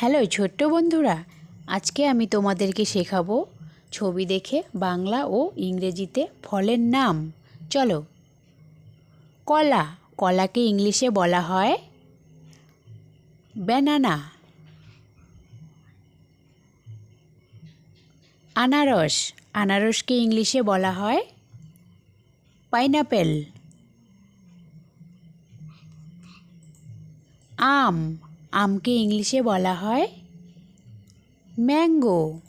Hello, ছোট্ট বন্ধুরা, আজকে আমি তোমাদেরকে শেখাবো ছবি দেখে বাংলা ও ইংরেজিতে ফলের নাম। চলো। কলা, কলাকে ইংলিশে বলা হয় ব্যানানা আনারস, আনারসকে ইংলিশে বলা হয় পাইনাপেল আম আমকে ইংলিশে বলা হয় ম্যাঙ্গো।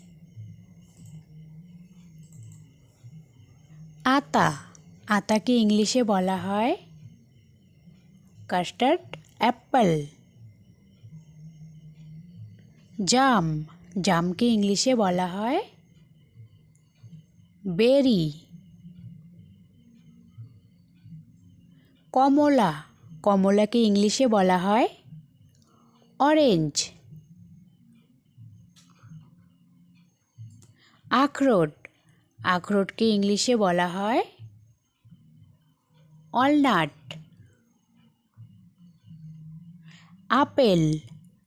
আতা। আতাকে ইংলিশে বলা হয় কাস্টার্ড অ্যাপল। জাম। জামকে ইংলিশে বলা হয় বেরি। কমলা। কমলাকে ইংলিশে বলা হয় অরেঞ্জ। আখরোট। আখরোটকে ইংলিশে বলা হয় অলনাট। আপেল।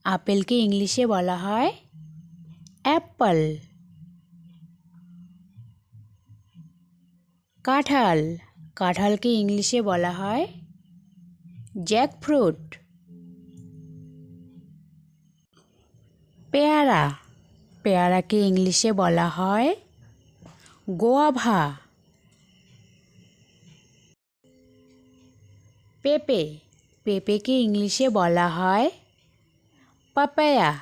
আপেলকে ইংলিশে বলা হয় অ্যাপল। কাঁঠাল। কাঁঠালকে ইংলিশে বলা হয় জ্যাকফ্রুট। পেয়ারা। পেয়ারাকে ইংলিশে বলা হয় গোয়াভা। পেঁপে। পেঁপেকে ইংলিশে বলা হয় পাপায়া।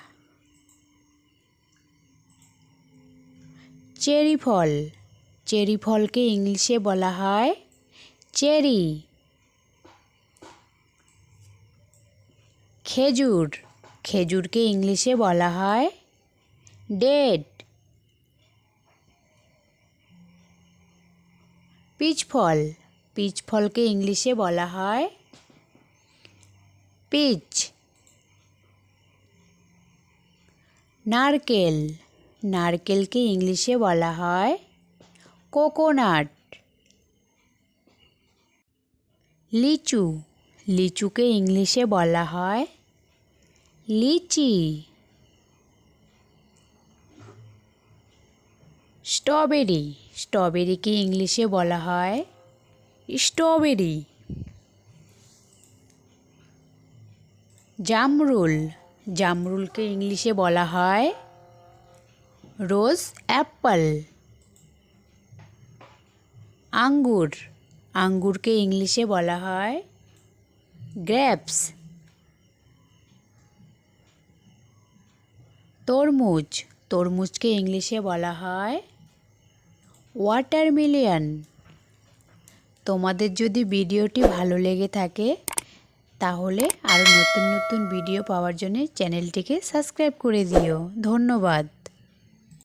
চেরি ফল। চেরি ফলকে ইংলিশে বলা হয় চেরি। খেজুর। খেজুরকে ইংলিশে বলা হয় ডেট পিচ ফল পিচ ফলকে ইংলিশে বলা হয় পিচ। নারকেল। নারকেলকে ইংলিশে বলা হয় কোকোনাট। লিচু। লিচুকে ইংলিশে বলা হয় লিচি। স্ট্রবেরি। স্ট্রবেরিকে ইংলিশে বলা হয় স্ট্রবেরি। জামরুল। জামরুলকে ইংলিশে বলা হয় রোজ অ্যাপল। আঙ্গুর। আঙ্গুরকে ইংলিশে বলা হয় গ্রেপস তরমুজ। তরমুজকে ইংলিশে বলা হয় ওয়াটারমিলিয়ন তোমাদের যদি ভিডিওটি ভালো লেগে থাকে, তাহলে আরও নতুন নতুন ভিডিও পাওয়ার জন্য চ্যানেলটিকে সাবস্ক্রাইব করে দিও। ধন্যবাদ।